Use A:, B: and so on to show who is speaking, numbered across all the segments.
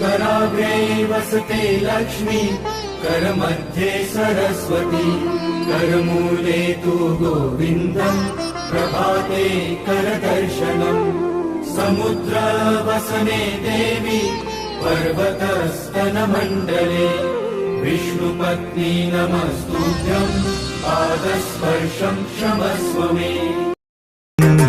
A: कराग्रे वसते लक्ष्मी करमध्ये सरस्वती करमूले तु गोविन्दम् प्रभाते करदर्शनम् समुद्रवसने देवी पर्वतस्तनमण्डले विष्णुपत्नी नमस्तुभ्यम् पादस्पर्शम् क्षमस्व मे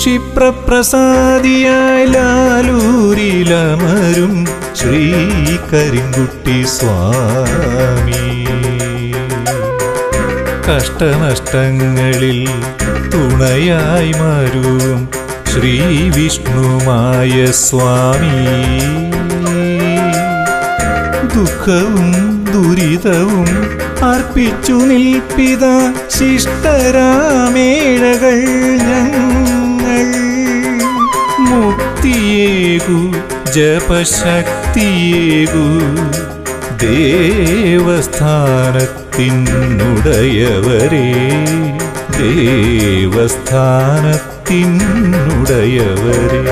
B: ക്ഷിപ്രപ്രസാദിയായി ലാലൂരിലമരും ശ്രീ കരിങ്കുട്ടി സ്വാമി. കഷ്ടനഷ്ടങ്ങളിൽ തുണയായി മാറും ശ്രീ വിഷ്ണുമായ സ്വാമി. ദുഃഖവും ദുരിതവും അർപ്പിച്ചു നിൽപ്പിത ശിഷ്ടരാമേഴകൾ ഞങ്ങൾ മുക്തിയേകു ജപശക്തിയേകു? ദേവസ്ഥാനത്തിനുടയവരേ ദേവസ്ഥാനത്തിനുടയവരേ.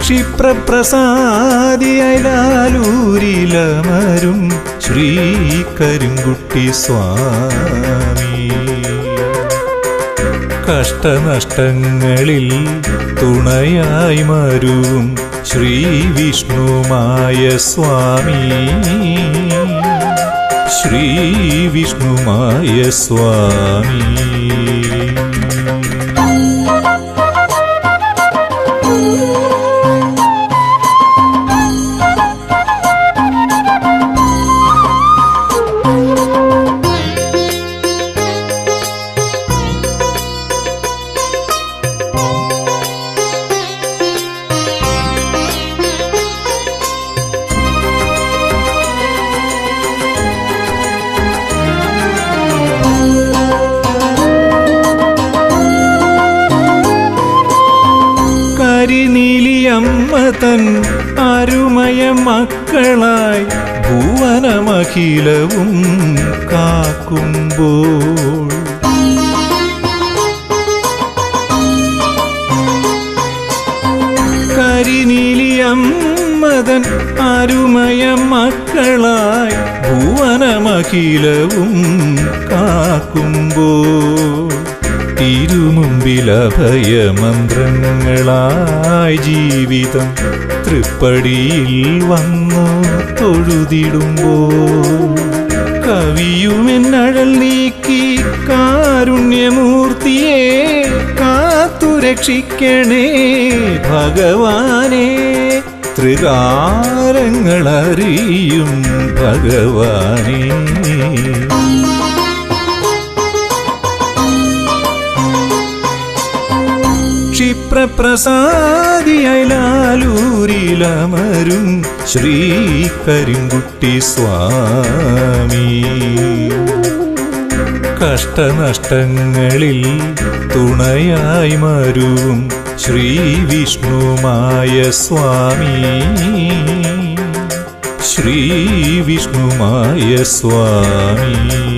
B: ക്ഷിപ്രപ്രസാദിയലാലൂരിലമരും ശ്രീ കരിങ്കുട്ടി സ്വാമി. കഷ്ടനഷ്ടങ്ങളിൽ തുണയായി മരുവും ശ്രീ വിഷ്ണുമായ സ്വാമി. ശ്രീ വിഷ്ണുമായ സ്വാമി. കരിനീലിയമ്മ തൻ അരുമയ മക്കളായി ഭുവനമഖിലവും കാക്കുമ്പോൾ. കരിനീലിയമ്മതൻ അരുമയ മക്കളായി ഭുവനമഖിലവും കാക്കുമ്പോൾ. തിരുമുമ്പിലഭയമന്ത്രങ്ങളായി ജീവിതം തൃപ്പടിയിൽ വന്നു തൊഴുതിടുമ്പോൾ കവിയുമെന്നഴൽ നീക്കി കാരുണ്യമൂർത്തിയെ കാത്തുരക്ഷിക്കണേ ഭഗവാനെ. ത്രികാരങ്ങളറിയും ഭഗവാനേ. ക്ഷിപ്രപ്രസാദിയലാലൂരിലമരും ശ്രീ കരിങ്കുട്ടി സ്വാമി. കഷ്ടനഷ്ടങ്ങളിൽ തുണയായി മരും ശ്രീ വിഷ്ണുമായ സ്വാമി. ശ്രീ വിഷ്ണുമായ സ്വാമി.